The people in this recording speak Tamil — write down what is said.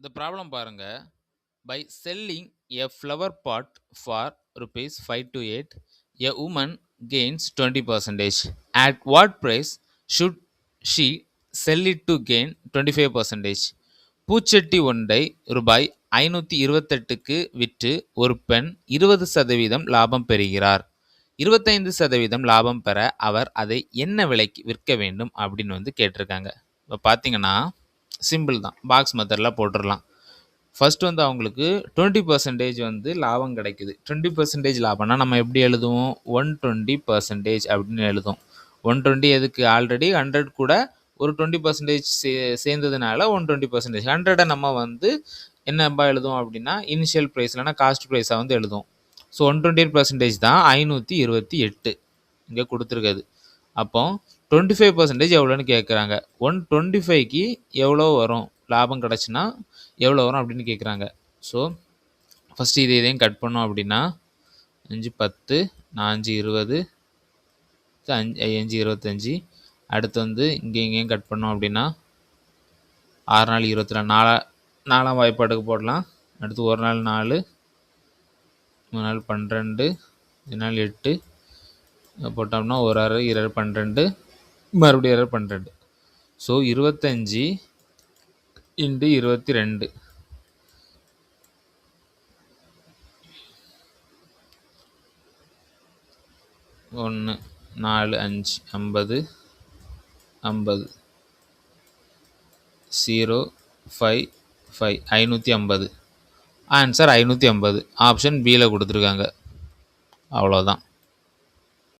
இந்த ப்ராப்ளம் பாருங்க. By selling a flower pot for rupees five two eight a woman gains twenty percentage at what price should she sell it to gain twenty five percentage பூச்செட்டி ஒன்றை ரூபாய் ஐநூற்றி இருபத்தெட்டுக்கு விற்று ஒரு பெண் இருபது சதவீதம் லாபம் பெறுகிறார். இருபத்தைந்து சதவீதம் லாபம் பெற அவர் அதை என்ன விலைக்கு விற்க வேண்டும் அப்படின்னு வந்து கேட்டிருக்காங்க. இப்போ பார்த்தீங்கன்னா சிம்பிள் தான். பாக்ஸ் மெத்தடில் போட்டுடலாம் ஃபர்ஸ்ட் வந்து அவங்களுக்கு டுவெண்ட்டி பர்சன்டேஜ் வந்து லாபம் கிடைக்குது. டுவெண்ட்டி பர்சன்டேஜ் லாபம்னா நம்ம எப்படி எழுதுவோம்? ஒன் டுவெண்ட்டி பர்சன்டேஜ் அப்படின்னு எழுதுவோம் ஒன் டுவெண்ட்டி எதுக்கு? ஆல்ரெடி ஹண்ட்ரட் கூட ஒரு டுவெண்ட்டி பர்சன்டேஜ் சே சேர்ந்ததுனால ஒன் டுவெண்ட்டி பர்சன்டேஜ் ஹண்ட்ரடை நம்ம வந்து என்னப்பா எழுதுவோம் அப்படின்னா இனிஷியல் ப்ரைஸ் இல்லைனா காஸ்ட் ப்ரைஸாக வந்து எழுதுவோம். So one twenty eight percentage தான் ஐநூற்றி இருபத்தி எட்டு. இங்கே கொடுத்துருக்காது அப்போ டுவெண்ட்டி ஃபைவ் பர்சன்டேஜ் எவ்வளோன்னு கேட்குறாங்க ஒன் டுவெண்ட்டி ஃபைவ்க்கு எவ்வளோ வரும்? லாபம் கிடச்சின்னா எவ்வளோ வரும் அப்படின்னு கேட்குறாங்க ஸோ ஃபஸ்ட்டு இது இதையும் கட் பண்ணோம் அப்படின்னா அஞ்சு பத்து நாஞ்சு இருபது அஞ்சு அஞ்சு இருபத்தஞ்சி. அடுத்து வந்து இங்கே இங்கேயும் கட் பண்ணோம் அப்படின்னா ஆறு நாள் இருபத்தி நாலு நாலா நாலாம் வாய்ப்பாட்டுக்கு போடலாம். அடுத்து ஒரு நாள் நாலு மூணு நாள் பன்னிரெண்டு ரெண்டு நாள் எட்டு. போட்டோம்னா ஒரு ஆறு இரு பன்னிரெண்டு. மறுபடியும் எரர் பன்னிரெண்டு ஸோ இருபத்தஞ்சி இன்ட்டு இருபத்தி ரெண்டு ஒன்று நாலு அஞ்சு ஐம்பது ஐம்பது. ஜீரோ ஃபைவ் ஃபைவ் ஐநூற்றி ஐம்பது. ஆன்சர் ஐநூற்றி ஐம்பது. ஆப்ஷன் பியில் கொடுத்துருக்காங்க. அவ்வளோதான்